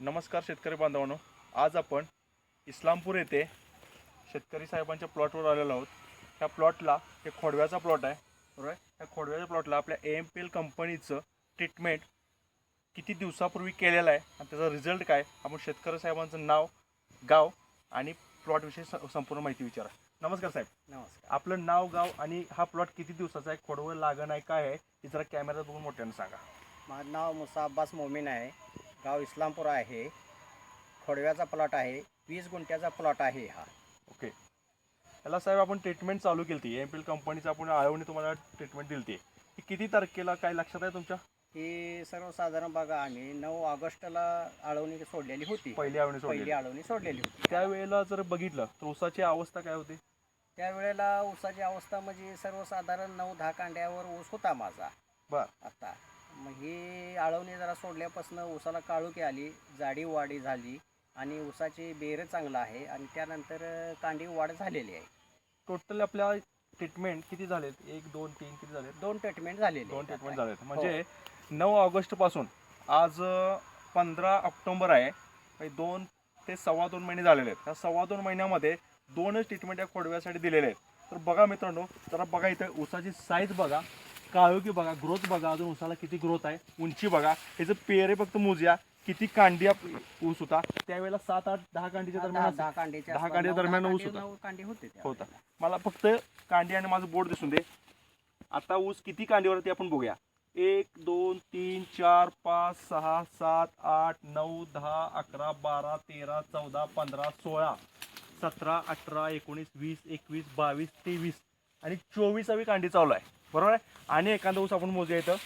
नमस्कार शेतकरी बांधवांनो. आज आपण इस्लामपूर येथे शेतकरी साहेबांच्या प्लॉटवर आलेलो आहोत. ह्या प्लॉटला हे खोडव्याचा प्लॉट आहे. बरोबर? आहे ह्या खोडव्याच्या प्लॉटला आपल्या ए एम पी एल कंपनीचं ट्रीटमेंट किती दिवसापूर्वी केलेलं आहे आणि त्याचा रिझल्ट काय? आपण शेतकरी साहेबांचं नाव गाव आणि प्लॉटविषयी स- संपूर्ण माहिती विचारा. नमस्कार साहेब. नमस्कार. आपलं नाव गाव आणि हा प्लॉट किती दिवसाचा आहे? खोडवं लागण आहे? काय आहे? हे जरा कॅमेऱ्यात बघून मोठ्यानं सांगा. माझं नाव मुसा अब्बास मोमीन आहे. गाव इस्लामपूर आहे. खोडव्याचा प्लॉट आहे. वीस गुंठ्याचा प्लॉट आहे हा. ओके याला साहेब आपण ट्रीटमेंट चालू केली ती एम पी एल कंपनीचं आपण आळवणी तुम्हाला ट्रीटमेंट दिली ती किती तारखेला काय लक्षात आहे तुमच्या? ही सर्वसाधारण बघा आम्ही. नऊ ऑगस्टला आळवणी सोडलेली होती. पहिली आळवणी पहिली सोडली आळवणी सोडलेली होती. त्यावेळेला जर बघितलं तर ऊसाची अवस्था काय होती? त्यावेळेला ऊसाची अवस्था म्हणजे सर्वसाधारण नऊ दहा कांड्यावर ऊस होता माझा. बर. आता मग ही आळवणी जरा सोडल्यापासून ऊसाला काळुकी आली जाडी वाढी झाली आणि ऊसाची बेर चांगलं आहे आणि त्यानंतर कांडी वाढ झालेली आहे. टोटल आपल्या ट्रीटमेंट किती झालेत? एक दोन तीन किती झालेत? दोन ट्रीटमेंट झालेली दोन ट्रीटमेंट. झालेत. म्हणजे नऊ ऑगस्टपासून आज पंधरा ऑक्टोबर आहे. म्हणजे दोन ते सव्वा दोन महिने झालेले आहेत. त्या सव्वा दोन महिन्यामध्ये दोनच ट्रीटमेंट या खोडव्यासाठी दिलेले आहेत. तर बघा मित्रांनो जरा बघा इथं ऊसाची साईज बघा. काळोखी बघा ग्रोथ बघा अजून ऊसाला किती ग्रोथ आहे. उंची बघा ह्याचं पेरे फक्त मोजूया किती कांडी आप- ऊस होता. त्यावेळेला सात आठ दहा कांडीच्या दरम्यान दहा कांडीच्या दहा दरम्यान ऊस होता. कांडी होते. मला फक्त कांडी आणि माझं बोट दिसून दे. आता ऊस किती कांडीवरती आपण बघूया. एक दोन तीन चार पाच सहा सात आठ नऊ दहा अकरा बारा तेरा चौदा पंधरा सोळा सतरा अठरा एकोणीस वीस एकवीस बावीस तेवीस आणि चोवीसावी कांडी चालू आहे. बरोबर आहे? आणि एखादा ऊस आपण मोजूया इथं.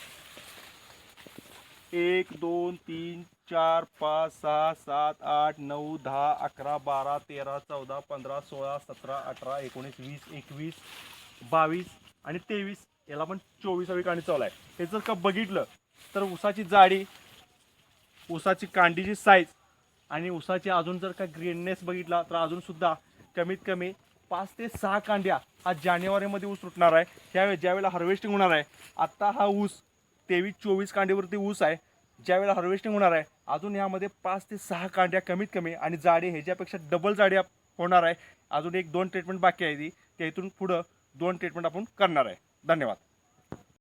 एक दोन तीन चार पाच सहा सात आठ नऊ दहा अकरा बारा तेरा चौदा पंधरा सोळा सतरा अठरा एकोणीस वीस एकवीस बावीस आणि तेवीस. याला पण चोवीसावी कांडी चालू आहे. हे जर का बघितलं तर ऊसाची जाडी ऊसाची कांडीची साईज आणि ऊसाची अजून जर का ग्रीननेस बघितला तर अजूनसुद्धा कमीत कमी पाच ते सहा कांड्या हा जानेवारीमध्ये ऊस तुटणार आहे. त्यावेळी ज्यावेळेला हार्वेस्टिंग होणार आहे आत्ता हा ऊस तेवीस चोवीस कांडीवरती ऊस आहे. ज्यावेळेला हार्वेस्टिंग होणार आहे अजून यामध्ये पाच ते सहा कांड्या कमीत कमी आणि जाडी ह्याच्यापेक्षा डबल जाडी होणार आहे. अजून एक दोन ट्रीटमेंट बाकी आहे ती. त्या इथून पुढं दोन ट्रीटमेंट आपण करणार आहे. धन्यवाद.